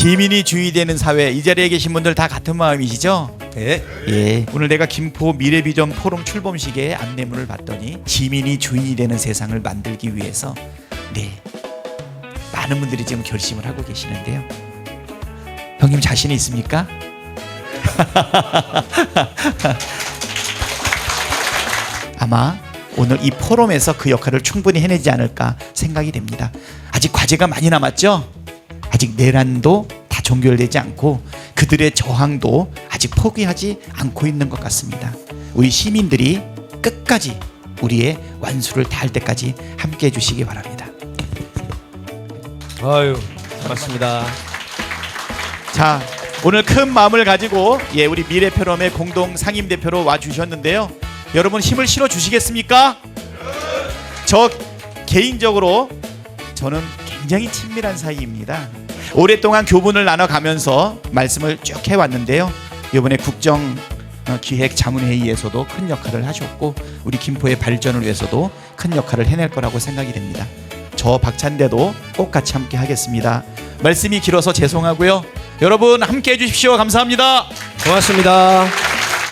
시민이 주의되는 사회 이 자리에 계신 분들 다 같은 마음이시죠? 네. 예. 오늘 내가 김포 미래비전 포럼 출범식에 안내문을 봤더니 시민이 주인이 되는 세상을 만들기 위해서 네 많은 분들이 지금 결심을 하고 계시는데요. 형님 자신이 있습니까? 아마 오늘 이 포럼에서 그 역할을 충분히 해내지 않을까 생각이 됩니다. 아직 과제가 많이 남았죠? 아직 내란도 다 종결되지 않고 그들의 저항도 아직 포기하지 않고 있는 것 같습니다. 우리 시민들이 끝까지 우리의 완수를 다할 때까지 함께 해주시기 바랍니다. 아유, 고맙습니다. 자, 오늘 큰 마음을 가지고 예 우리 미래표럼의 공동 상임 대표로 와 주셨는데요. 여러분 힘을 실어 주시겠습니까? 저 개인적으로 저는 굉장히 친밀한 사이입니다. 오랫동안 교분을 나눠가면서 말씀을 쭉 해왔는데요. 이번에 국정 어, 기획 자문회의에서도 큰 역할을 하셨고 우리 김포의 발전을 위해서도 큰 역할을 해낼 거라고 생각이 됩니다. 저 박찬대도 꼭 같이 함께 하겠습니다. 말씀이 길어서 죄송하고요. 여러분 함께 해주십시오. 감사합니다. 고맙습니다.